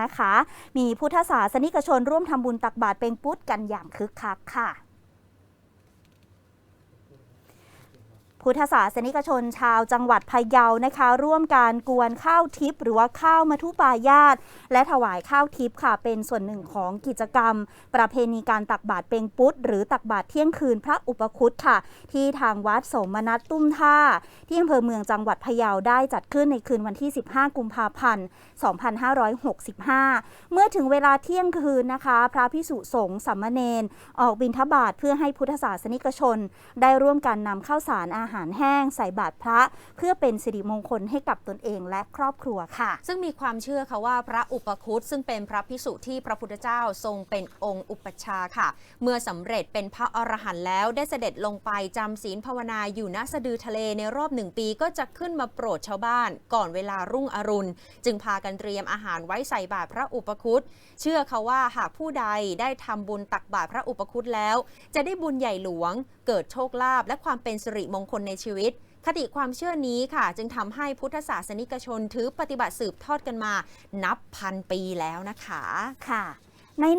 นะคะ มีพุทธศาสนิกชนร่วมทำบุญตักบาตรเป็งปุ๊ดกันอย่างคึกคักค่ะ พุทธศาสนิกชนชาวจังหวัดพะเยานะคะ ร่วมการกวนข้าวทิพย์หรือว่าข้าวมัทุปายาต และถวายข้าวทิพย์ค่ะ เป็นส่วนหนึ่งของกิจกรรม ประเพณีการตักบาตรเป็งปุตหรือตักบาตรเที่ยงคืนพระอุปคุตค่ะ ที่ทางวัดสมนัสตุ้มท่า ที่อำเภอเมืองจังหวัดพะเยาได้จัดขึ้นในคืนวันที่ 15 กุมภาพันธ์ 2565 เมื่อถึงเวลาเที่ยงคืนนะคะ พระพิสุสงฆ์สัมมเนนออกบิณฑบาตเพื่อให้พุทธศาสนิกชน ได้ร่วมกันนำข้าวสารอาหารารแห้งใส่บาตรพระ เพื่อเป็นสิริมงคลให้กับตนเองและครอบครัวค่ะ ซึ่งมีความเชื่อค่ะว่าพระอุปคุตซึ่งเป็นพระพิสุที่พระพุทธเจ้าทรงเป็นองค์อุปชาค่ะ เมื่อสำเร็จเป็นพระอรหันต์แล้วได้เสด็จลงไปจำศีลภาวนาอยู่ณสะดือทะเลในรอบหนึ่งปีก็จะขึ้นมาโปรดชาวบ้าน ก่อนเวลารุ่งอรุณ จึงพากันเตรียมอาหารไว้ใส่บาตรพระอุปคุตเชื่อค่ะว่าหากผู้ใดได้ทำบุญตักบาตรพระอุปคุตแล้ว จะได้บุญใหญ่หลวง เกิดโชคลาภและความเป็นสิริมงคลในชีวิต คติความเชื่อนี้ค่ะ จึงทำให้พุทธศาสนิกชนถือปฏิบัติสืบทอดกันมา นับพันปีแล้วนะคะ ค่ะ ในหนึ่ง